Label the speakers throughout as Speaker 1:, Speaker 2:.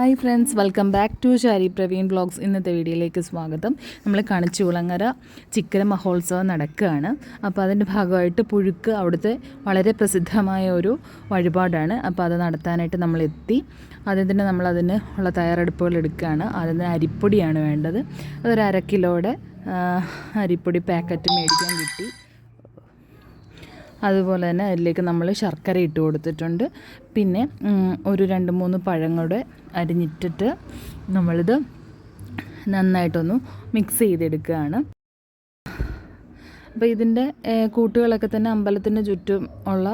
Speaker 1: Hi friends welcome back to Shari Praveen blogs ഇന്നത്തെ വീഡിയോയിലേക്ക് സ്വാഗതം. നമ്മൾ കണിച്ചുകുളങ്ങര ചിക്കര മഹോത്സവം നടക്കുകയാണ്. അപ്പോൾ അതിന്റെ ഭാഗമായിട്ട് പുഴുക്ക് അവിടുത്തെ വളരെ പ്രസിദ്ധമായ ഒരു വഴിപാടാണ്. അപ്പോൾ അത് നടത്താനായിട്ട് നമ്മൾ എത്തി. ആദ്യം തന്നെ നമ്മൾ അതിന് ഉള്ള തയ്യാറെടുപ്പുകൾ എടുക്കുകയാണ്. അതിന് അരിപ്പൊടിയാണ് വേണ്ടത്. അതൊരു അര കിലോയുടെ അരിപ്പൊടി പാക്കറ്റ് മേടിക്കാൻ കിട്ടി. അതുപോലെ തന്നെ അതിലേക്ക് നമ്മൾ ശർക്കര ഇട്ട് കൊടുത്തിട്ടുണ്ട്. പിന്നെ ഒരു രണ്ട് മൂന്ന് പഴങ്ങളുടെ അരിഞ്ഞിട്ടിട്ട് നമ്മളിത് നന്നായിട്ടൊന്ന് മിക്സ് ചെയ്തെടുക്കുകയാണ്. അപ്പോൾ ഇതിന്റെ കൂട്ടുകളൊക്കെ തന്നെ അമ്പലത്തിന് ചുറ്റും ഉള്ള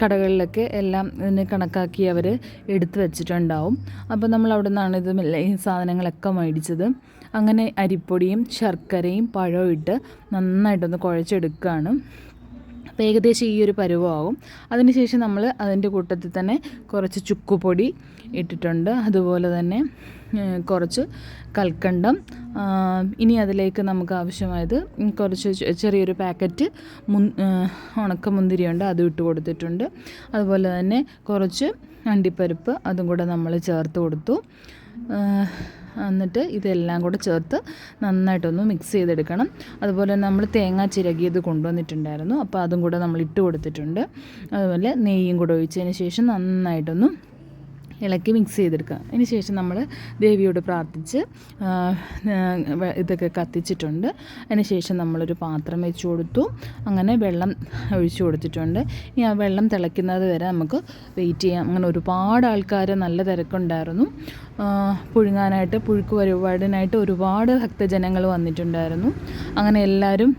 Speaker 1: കടകളിലൊക്കെ എല്ലാം ഇതിന് കണക്കാക്കി അവർ എടുത്തു വെച്ചിട്ടുണ്ടാവും. അപ്പോൾ നമ്മൾ അവിടെ നിന്നാണ് ഇത് ഈ സാധനങ്ങളൊക്കെ മേടിച്ചത്. അങ്ങനെ അരിപ്പൊടിയും ശർക്കരയും പഴവും ഇട്ട് നന്നായിട്ടൊന്ന് കുഴച്ചെടുക്കുകയാണ്. അപ്പോൾ ഏകദേശം ഈ ഒരു പരുവമാകും. അതിനുശേഷം നമ്മൾ അതിന്റെ കൂട്ടത്തിൽ തന്നെ കുറച്ച് ചുക്കുപൊടി ഇട്ടിട്ടുണ്ട്. അതുപോലെ തന്നെ കുറച്ച് കൽക്കണ്ടം. ഇനി അതിലേക്ക് നമുക്ക് ആവശ്യമായത് കുറച്ച് ചെറിയൊരു പാക്കറ്റ് മുൻ ഉണക്ക മുന്തിരിയുണ്ട് അതും ഇട്ട് കൊടുത്തിട്ടുണ്ട്. അതുപോലെ തന്നെ കുറച്ച് അണ്ടിപ്പരിപ്പ് അതും കൂടെ നമ്മൾ ചേർത്ത് കൊടുത്തു. എന്നിട്ട് ഇതെല്ലാം കൂടെ ചേർത്ത് നന്നായിട്ടൊന്ന് മിക്സ് ചെയ്തെടുക്കണം. അതുപോലെ നമ്മൾ തേങ്ങ ചിരകിയത് കൊണ്ടുവന്നിട്ടുണ്ടായിരുന്നു. അപ്പോൾ അതും കൂടെ നമ്മൾ ഇട്ട് കൊടുത്തിട്ടുണ്ട്. അതുപോലെ നെയ്യും കൂടെ ഒഴിച്ചതിന് ശേഷം നന്നായിട്ടൊന്ന് ഇളക്കി മിക്സ് ചെയ്തെടുക്കുക. അതിന് ശേഷം നമ്മൾ ദേവിയോട് പ്രാർത്ഥിച്ച് ഇതൊക്കെ കത്തിച്ചിട്ടുണ്ട്. അതിന് ശേഷം നമ്മളൊരു പാത്രം വെച്ച് കൊടുത്തു. അങ്ങനെ വെള്ളം ഒഴിച്ചു കൊടുത്തിട്ടുണ്ട്. ഇനി ആ വെള്ളം തിളയ്ക്കുന്നത് വരെ നമുക്ക് വെയിറ്റ് ചെയ്യാം. അങ്ങനെ ഒരുപാട് ആൾക്കാർ നല്ല തിരക്കുണ്ടായിരുന്നു. പുഴുങ്ങാനായിട്ട് പുഴുക്ക് പരിപാടിനായിട്ട് ഒരുപാട് ഭക്തജനങ്ങൾ വന്നിട്ടുണ്ടായിരുന്നു. അങ്ങനെ എല്ലാവരും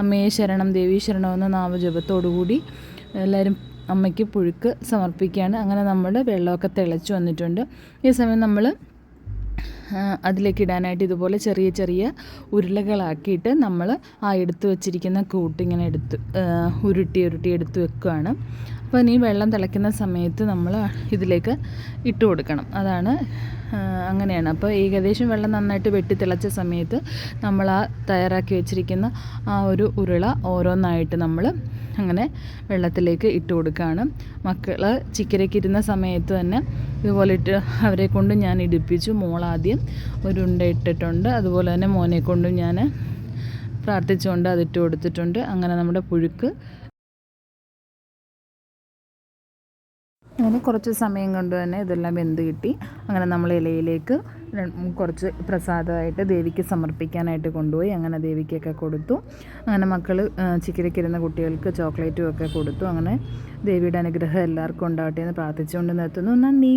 Speaker 1: അമ്മയെ ശരണം ദേവീ എന്ന നാമജപത്തോടുകൂടി എല്ലാവരും അമ്മയ്ക്ക് പുഴുക്ക് സമർപ്പിക്കുകയാണ്. അങ്ങനെ നമ്മൾ വെള്ളമൊക്കെ തിളച്ച് വന്നിട്ടുണ്ട്. ഈ സമയം നമ്മൾ അതിലേക്ക് ഇടാനായിട്ട് ഇതുപോലെ ചെറിയ ചെറിയ ഉരുളകളാക്കിയിട്ട് നമ്മൾ ആ എടുത്തു വച്ചിരിക്കുന്ന കൂട്ട് ഇങ്ങനെ എടുത്ത് ഉരുട്ടി ഉരുട്ടി എടുത്ത് വെക്കുകയാണ് അപ്പോൾ ഇനി വെള്ളം തിളയ്ക്കുന്ന സമയത്ത് നമ്മൾ ഇതിലേക്ക് ഇട്ട് കൊടുക്കണം. അതാണ് അങ്ങനെയാണ്. അപ്പോൾ ഏകദേശം വെള്ളം നന്നായിട്ട് വെട്ടി തിളച്ച സമയത്ത് നമ്മൾ ആ തയ്യാറാക്കി വെച്ചിരിക്കുന്ന ആ ഒരു ഉരുള ഓരോന്നായിട്ട് നമ്മൾ അങ്ങനെ വെള്ളത്തിലേക്ക് ഇട്ട് കൊടുക്കുകയാണ് മക്കൾ ചിക്കരയ്ക്ക് ഇരുന്ന സമയത്ത് തന്നെ ഇതുപോലെ ഇട്ട് അവരെ കൊണ്ട് ഞാൻ ഇടിപ്പിച്ചു. മോളാദ്യം ഒരു ഉണ്ട ഇട്ടിട്ടുണ്ട്. അതുപോലെ തന്നെ മോനെ കൊണ്ടും ഞാൻ പ്രാർത്ഥിച്ചുകൊണ്ട് അതിട്ട് കൊടുത്തിട്ടുണ്ട്. അങ്ങനെ നമ്മുടെ പുഴുക്ക് അങ്ങനെ കുറച്ച് സമയം കൊണ്ട് തന്നെ ഇതെല്ലാം വെന്ത് കിട്ടി. അങ്ങനെ നമ്മൾ ഇലയിലേക്ക് കുറച്ച് പ്രസാദമായിട്ട് ദേവിക്ക് സമർപ്പിക്കാനായിട്ട് കൊണ്ടുപോയി. അങ്ങനെ ദേവിക്കൊക്കെ കൊടുത്തു. അങ്ങനെ മക്കൾ ചിക്കിരിക്കിരുന്ന കുട്ടികൾക്ക് ചോക്ലേറ്റും ഒക്കെ കൊടുത്തു. അങ്ങനെ ദേവിയുടെ അനുഗ്രഹം എല്ലാവർക്കും ഉണ്ടാവട്ടെ എന്ന് പ്രാർത്ഥിച്ചുകൊണ്ട് നിർത്തുന്നു. നന്ദി.